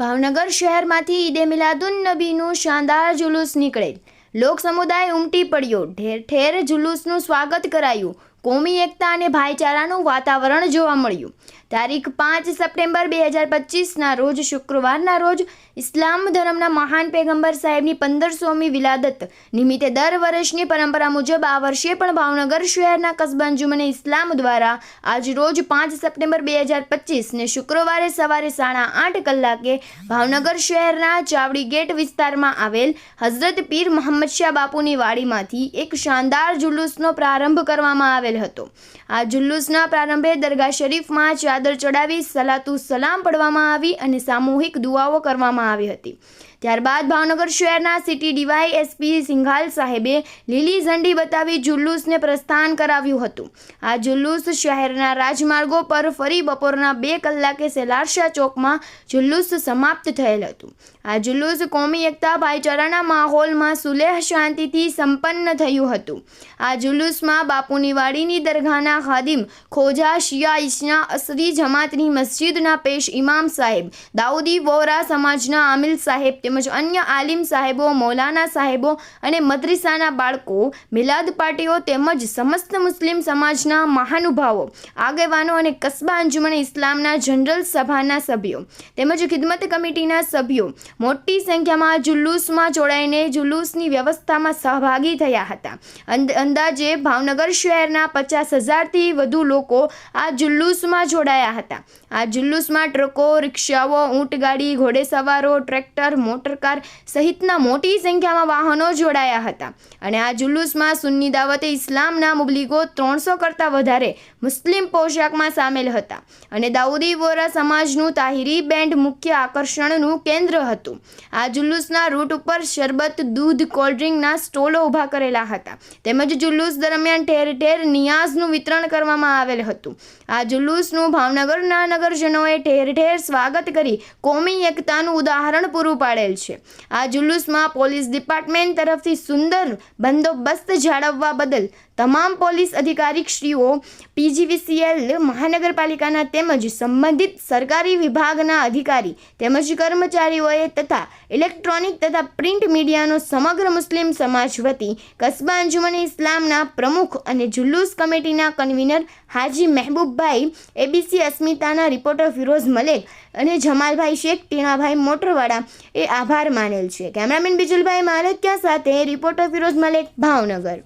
ભાવનગર શહેરમાંથી ઈદે મિલાદુન નબીનું શાનદાર જુલુસ નીકળેલ. લોક સમુદાય ઉમટી પડ્યો. ઠેર ઠેર જુલુસનું સ્વાગત કરાયું. કોમી એકતા અને ભાઈચારાનું વાતાવરણ જોવા મળ્યું. તારીખ પાંચ સપ્ટેમ્બર બે હજાર પચીસના રોજ શુક્રવારના રોજ ઇસ્લામ ધર્મના મહાન પેગંબર સાહેબની પંદરસોમી વિલાદત નિમિત્તે દર વર્ષની પરંપરા મુજબ આ વર્ષે પણ ભાવનગર શહેરના કસબંજુમને ઇસ્લામ દ્વારા આજ રોજ પાંચ સપ્ટેમ્બર બે હજાર પચીસને શુક્રવારે સવારે સાડા આઠ કલાકે ભાવનગર શહેરના ચાવડી ગેટ વિસ્તારમાં આવેલ હઝરત પીર મોહમ્મદ શાહ બાપુની વાડીમાંથી એક શાનદાર જુલુસનો પ્રારંભ કરવામાં આવેલ હતો. આ જુલુસના પ્રારંભે દરગાહ શરીફમાં ચાદર ચડાવી સલાતુ સલામ પડવામાં આવી અને સામૂહિક દુઆઓ કરવામાં આવી હતી. ત્યારબાદ ભાવનગર શહેરના સિટી ડીવાય એસપી સિંઘાલ સાહેબે લીલી ઝંડી બતાવી જુલુસને પ્રસ્થાન કરાવ્યું હતું. આ જુલુસ શહેરના રાજમાર્ગો પર ફરી બપોરના બે કલાકે સેલારશા ચોકમાં જુલુસ સમાપ્ત થયેલ હતું. આ જુલુસ કોમી એકતા ભાઈચારાના માહોલમાં સુલેહ શાંતિથી સંપન્ન થયું હતું. આ જુલુસમાં બાપુની વાડીની દરગાહના ખાદિમ ખોજા શિયા ઈશના અસરી જમાતની મસ્જિદના પેશ ઇમામ સાહેબ, દાઉદી વોરા સમાજના આમિલ સાહેબ તેમજ અન્ય આલિમ સાહેબો, મૌલાના સાહેબો અને મદ્રિસાના બાળકો, મિલાદ પાર્ટીઓ તેમજ સમસ્ત મુસ્લિમ સમાજના મહાનુભાવો, આગેવાનો અને કસ્બા અંજુમન ઇસ્લામના જનરલ સભાના સભ્યો તેમજ ખિદમત કમિટીના સભ્યો મોટી સંખ્યામાં જુલુસમાં જોડાઈને જુલુસની વ્યવસ્થામાં સહભાગી થયા હતા. અંદાજે ભાવનગર શહેરના પચાસ હજારથી વધુ લોકો આ જુલુસમાં જોડાયા હતા. આ જુલ્લુસમાં ટ્રકો, રિક્ષાઓ ઊંટગાડી ઘોડેસવારો, ટ્રેક્ટર, મોટરકાર સહિતના મોટી સંખ્યામાં વાહનો જોડાયા હતા. અને આ જુલુસમાં સુન્ની દાવતે ઇસ્લામના મુબલિગો ત્રણસો કરતાં વધારે મુસ્લિમ પોશાકમાં સામેલ હતા. અને દાઉદી વોરા સમાજનું તાહિરી બેન્ડ મુખ્ય આકર્ષણનું કેન્દ્ર હતું. આ જુલુસના રૂટ ઉપર શરબત, દૂધ, કોલ્ડ્રિંકના સ્ટોલો ઊભા કરેલા હતા. તેમજ જુલુસ દરમિયાન ઠેર ઠેર નિયાઝનું વિતરણ કરવામાં આવેલ હતું. આ જુલુસનું ભાવનગરના નગરજનોએ ઠેર ઠેર સ્વાગત કરી કોમી એકતાનું ઉદાહરણ પૂરું પાડેલ છે. આ જુલુસમાં પોલીસ ડિપાર્ટમેન્ટ તરફથી સુંદર બંદોબસ્ત જાળવવા બદલ તમામ પોલીસ અધિકારીશ્રીઓ, પીજીવીસીએલ, મહાનગરપાલિકાના તેમજ સંબંધિત સરકારી વિભાગના અધિકારી તેમજ કર્મચારીઓએ તથા ઇલેક્ટ્રોનિક તથા પ્રિન્ટ મીડિયાનો સમગ્ર મુસ્લિમ સમાજ વતી કસ્બા અંજુમન ઇસ્લામના પ્રમુખ અને જુલુસ કમિટીના કન્વીનર હાજી મહેબૂબભાઈ એબીસી અસ્મિતાના રિપોર્ટર ફિરોઝ મલેક અને જમાલભાઈ શેખ, ટીણાભાઈ મોટરવાળા એ આભાર માનેલ છે. કેમેરામેન બિજુલભાઈ માલકિયા સાથે રિપોર્ટર ફિરોઝ મલેક, ભાવનગર.